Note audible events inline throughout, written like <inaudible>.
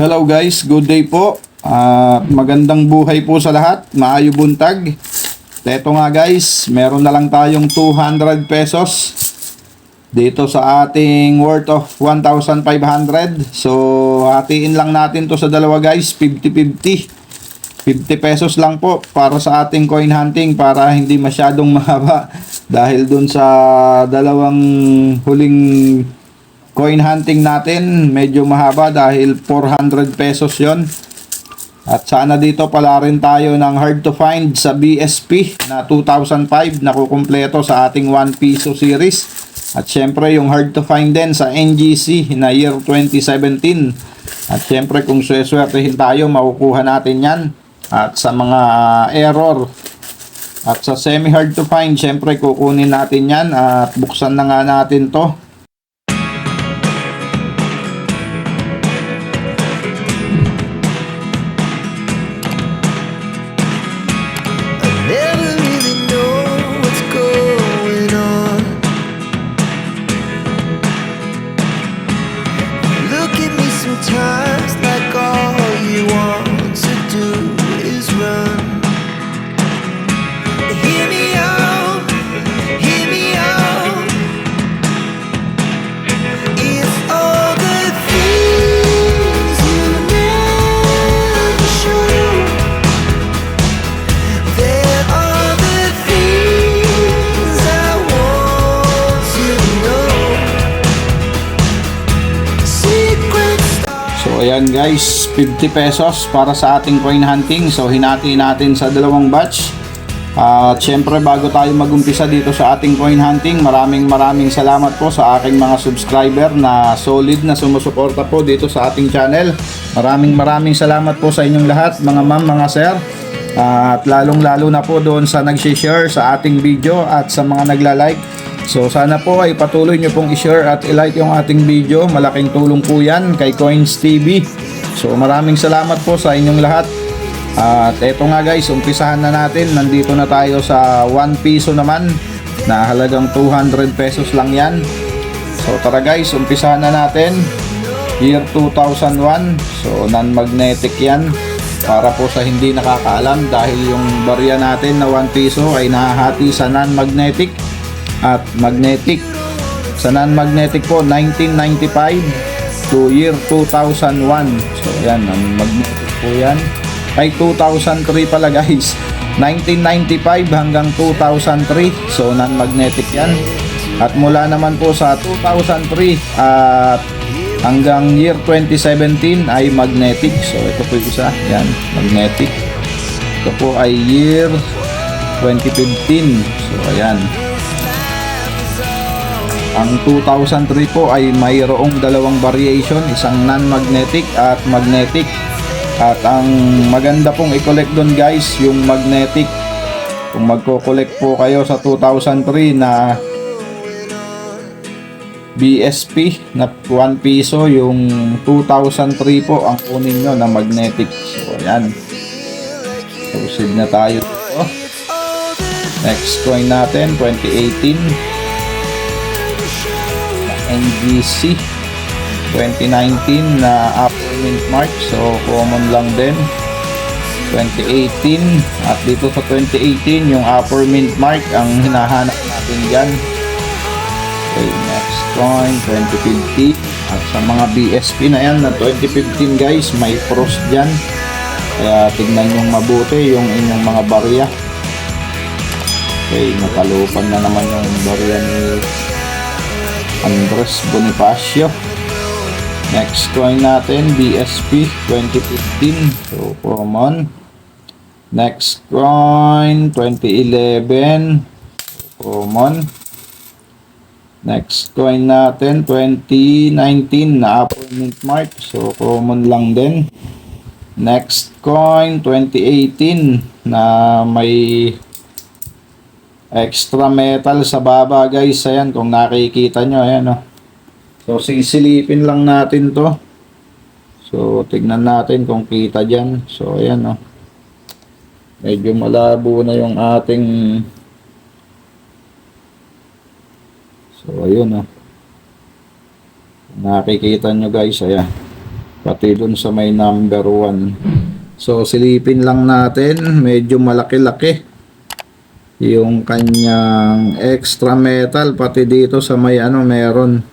Hello guys, good day po. At magandang buhay po sa lahat. Maayo buntag. Teto nga guys, meron na lang tayong 200 pesos dito sa ating worth of 1,500. So, hatiin lang natin to sa dalawa guys, 50-50. 50 pesos lang po para sa ating coin hunting para hindi masyadong <laughs> mahaba dahil dun sa dalawang huling coin hunting natin medyo mahaba dahil 400 pesos yon at sana dito pala rin tayo ng hard to find sa BSP na 2005 na kukumpleto sa ating 1 piso series. At syempre yung hard to find din sa NGC na year 2017 at syempre kung sweswertehin tayo makukuha natin yan. At sa mga error at sa semi hard to find syempre kukunin natin yan at buksan na nga natin to time. Ayan guys, 50 pesos para sa ating coin hunting. So hinati natin sa dalawang batch. At syempre bago tayo magumpisa dito sa ating coin hunting, maraming maraming salamat po sa aking mga subscriber na solid na sumusuporta po dito sa ating channel. Maraming maraming salamat po sa inyong lahat, mga ma'am, mga sir. At lalong lalo na po doon sa nag-share sa ating video at sa mga nagla-like. So sana po ay patuloy nyo pong i-share at i-like yung ating video. Malaking tulong po yan kay Coins TV. So maraming salamat po sa inyong lahat. At eto nga guys, umpisahan na natin. Nandito na tayo sa 1 piso naman na halagang 200 pesos lang yan. So tara guys, umpisahan na natin. Year 2001. So non-magnetic yan. Para po sa hindi nakakaalam dahil yung barya natin na 1 piso ay nahahati sa non-magnetic at magnetic. Sa non-magnetic po, 1995 to year 2001. So, yan, non-magnetic po yan. Ay, 2003 pala <laughs> guys. 1995 hanggang 2003. So, non-magnetic yan. At mula naman po sa 2003 at hanggang year 2017 ay magnetic. So, ito po yung isa. Yan, magnetic. Ito po ay year 2015. So, ayan. Ang 2003 po ay mayroong dalawang variation, isang non-magnetic at magnetic. At ang maganda pong i-collect doon guys, yung magnetic. Kung magko-collect po kayo sa 2003 na BSP na 1 piso, yung 2003 po ang kunin nyo na magnetic. So ayan. Proceed na tayo dito. Next coin natin, 2018. NGC 2019 na Upper Mint Mark so common lang din. 2018 at dito sa 2018 yung Upper Mint Mark ang hinahanap natin dyan. Okay next coin 2050 at sa mga BSP na yan na 2015 guys may frost dyan. Kaya tignan yung mabuti yung inyong mga barya. Okay nakalupan na naman yung barya ni Andres Bonifacio. Next coin natin, BSP 2015. So, common. Next coin, 2011. Common. Next coin natin, 2019 na Apple Mint Mark. So, common lang din. Next coin, 2018 na may extra metal sa baba guys ayan kung nakikita nyo ayan oh. so sisilipin lang natin to so tignan natin kung kita dyan so ayan oh. medyo malabo na yung ating so ayun oh. nakikita nyo guys ayan Pati dun sa may number 1. So, silipin lang natin. Medyo malaki-laki. Yung kanyang extra metal. Pati dito sa may ano, meron.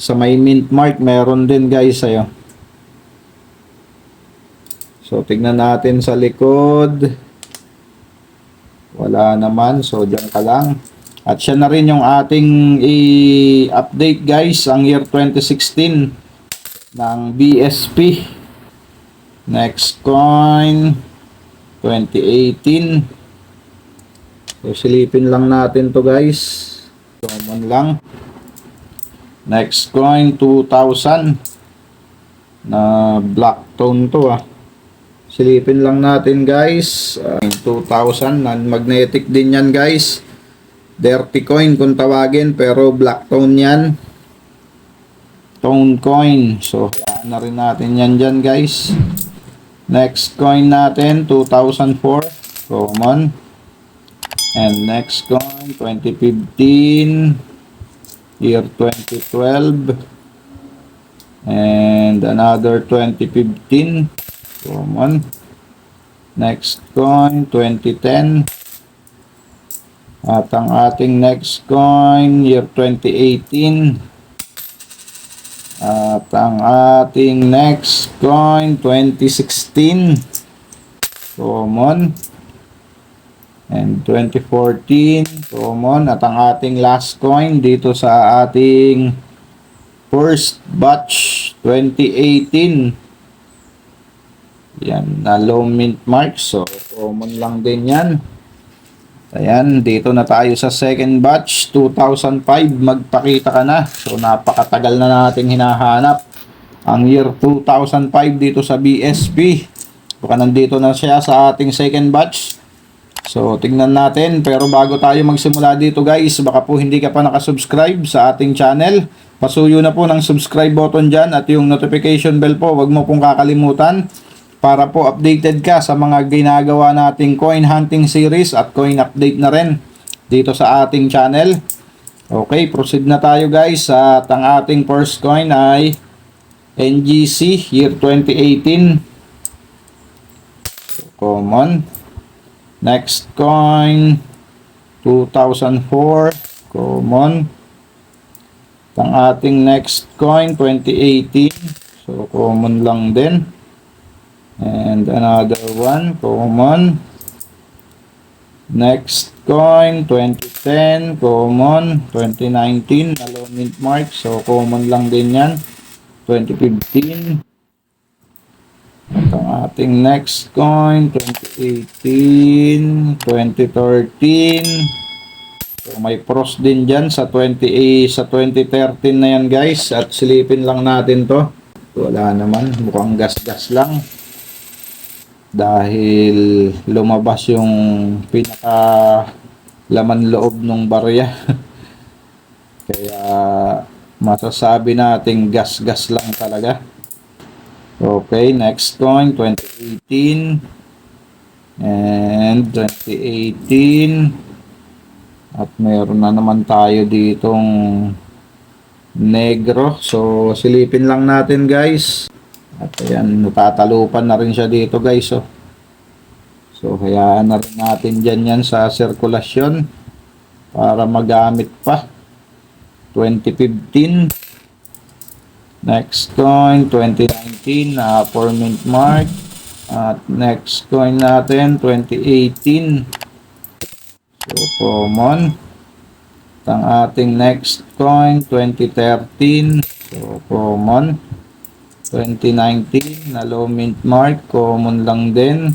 Sa may mint mark, meron din guys. Ayo. So, tignan natin sa likod. Wala naman. So, dyan ka lang. At siya na rin yung ating i-update guys. Ang year 2016 ng BSP. Next coin. 2018. So, silipin lang natin to guys. Common lang. Next coin, 2,000. Na black tone to ah. Silipin lang natin guys. Uh, 2,000. Non-magnetic din yan guys. Dirty coin kung tawagin. Pero black tone yan. Tone coin. So, hayaan na rin natin yan dyan guys. Next coin natin, 2004. Common. And next coin, 2015. Year 2012. And another 2015. Common. Next coin, 2010. At ang ating next coin, year 2018. At ang ating next coin, 2016. Common. And 2014, common. At ang ating last coin dito sa ating first batch, 2018. Yan, na low mint mark. So, common lang din yan. Ayan, dito na tayo sa second batch. 2005, magpakita ka na. So, napakatagal na nating hinahanap. Ang year 2005 dito sa BSP. Baka nandito na siya sa ating second batch. So, tingnan natin. Pero bago tayo magsimula dito guys, baka po hindi ka pa nakasubscribe sa ating channel. Pasuyo na po ng subscribe button dyan at yung notification bell po, wag mo pong kakalimutan para po updated ka sa mga ginagawa nating coin hunting series at coin update na rin dito sa ating channel. Okay, proceed na tayo guys. At ang ating first coin ay NGC year 2018. So, common. Next coin 2004. Common. Ang ating next coin 2018. So common lang din. And another one, common. Next coin, 2010, common. 2019, na mint mark. So, common lang din yan. 2015. At ang ating next coin, 2018, 2013. So, may pros din dyan sa 20, eh, sa 2013 na yan guys. At silipin lang natin to. Wala naman, mukhang gas-gas lang dahil lumabas yung pinaka laman loob ng barya. <laughs> Kaya masasabi nating gas-gas lang talaga. Okay, next coin 2018 and 2018 at meron na naman tayo ditong negro. So silipin lang natin guys. At ayan, natatalupan na rin siya dito guys. Oh. So, hayaan na rin natin dyan yan sa sirkulasyon para magamit pa. 2015. Next coin, 2019 na uh, mint mark. At next coin natin, 2018. So, common. At ang ating next coin, 2013. So, common. 2019 na low mint mark common lang din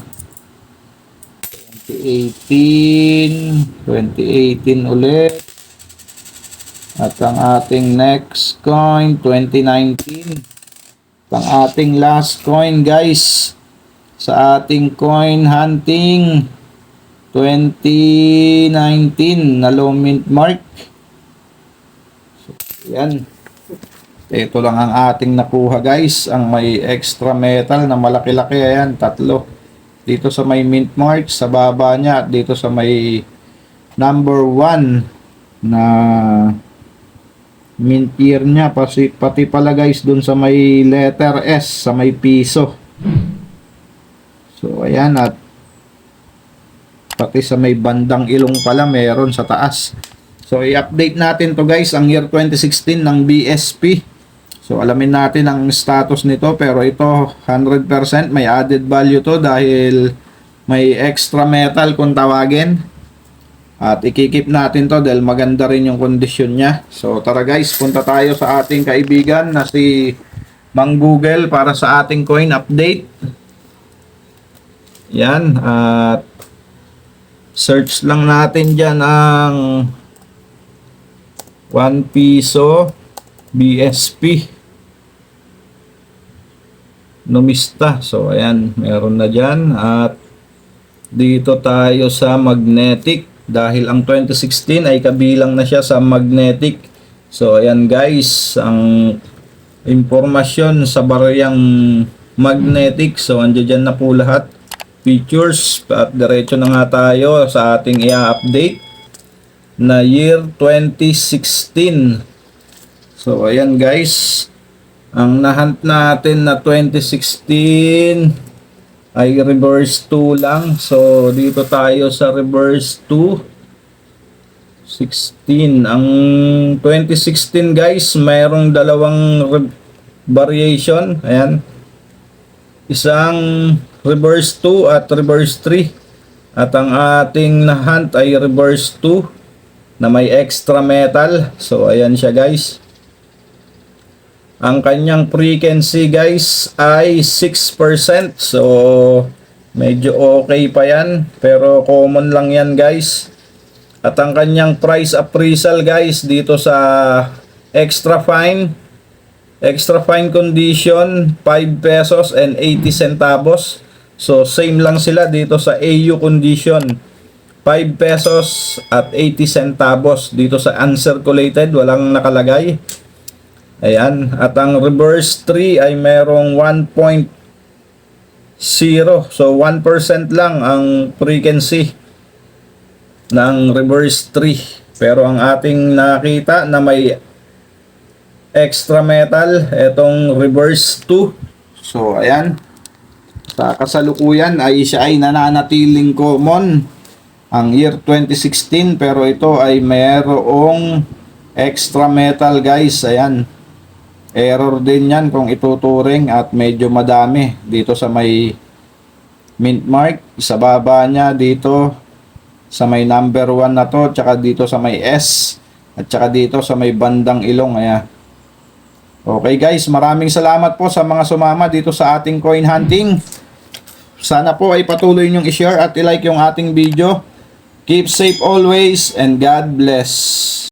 2018 2018 ulit at ang ating next coin 2019 ang ating last coin guys sa ating coin hunting 2019 na low mint mark so, yan ito lang ang ating nakuha guys. Ang may extra metal na malaki-laki. Ayan, tatlo. Dito sa may mint mark, sa baba niya. At dito sa may number 1 na mint year niya pati, pati pala guys dun sa may letter S sa may piso. So ayan at pati sa may bandang ilong pala meron sa taas. So i-update natin to guys ang year 2016 ng BSP so alamin natin ang status nito pero ito 100% may added value to dahil may extra metal kung tawagin at ikikip natin to dahil maganda rin yung kondisyon niya. So tara guys, punta tayo sa ating kaibigan na si Mang Google para sa ating coin update. Yan, at search lang natin dyan ang 1 piso BSP Numista. So ayan, meron na dyan at dito tayo sa magnetic dahil ang 2016 ay kabilang na siya sa magnetic. So ayan guys, ang impormasyon sa barayang magnetic. So andyan dyan na po lahat features at diretso na nga tayo sa ating i-update na year 2016. So ayan guys, ang nahunt natin na 2016 ay reverse 2 lang. So, dito tayo sa reverse 2. 16. Ang 2016 guys, mayroong dalawang variation. Ayan. Isang reverse 2 at reverse 3. At ang ating nahunt ay reverse 2 na may extra metal. So, ayan siya guys. Ang kanyang frequency guys ay 6%. So medyo okay pa yan. Pero common lang yan guys. At ang kanyang price appraisal guys dito sa extra fine. Extra fine condition 5 pesos and 80 centavos. So same lang sila dito sa AU condition. 5 pesos at 80 centavos dito sa uncirculated walang nakalagay. Ayan. At ang reverse 3 ay merong 1.0. So, 1% lang ang frequency ng reverse 3. Pero ang ating nakita na may extra metal, itong reverse 2. So, ayan. Sa kasalukuyan ay siya ay nananatiling common ang year 2016 pero ito ay mayroong extra metal guys. Ayan error din yan kung ituturing at medyo madami dito sa may mint mark. Sa baba niya dito sa may number 1 na to tsaka dito sa may S at tsaka dito sa may bandang ilong. Ayan. Okay guys. Maraming salamat po sa mga sumama dito sa ating coin hunting. Sana po ay patuloy nyong i-share at i-like yung ating video. Keep safe always and God bless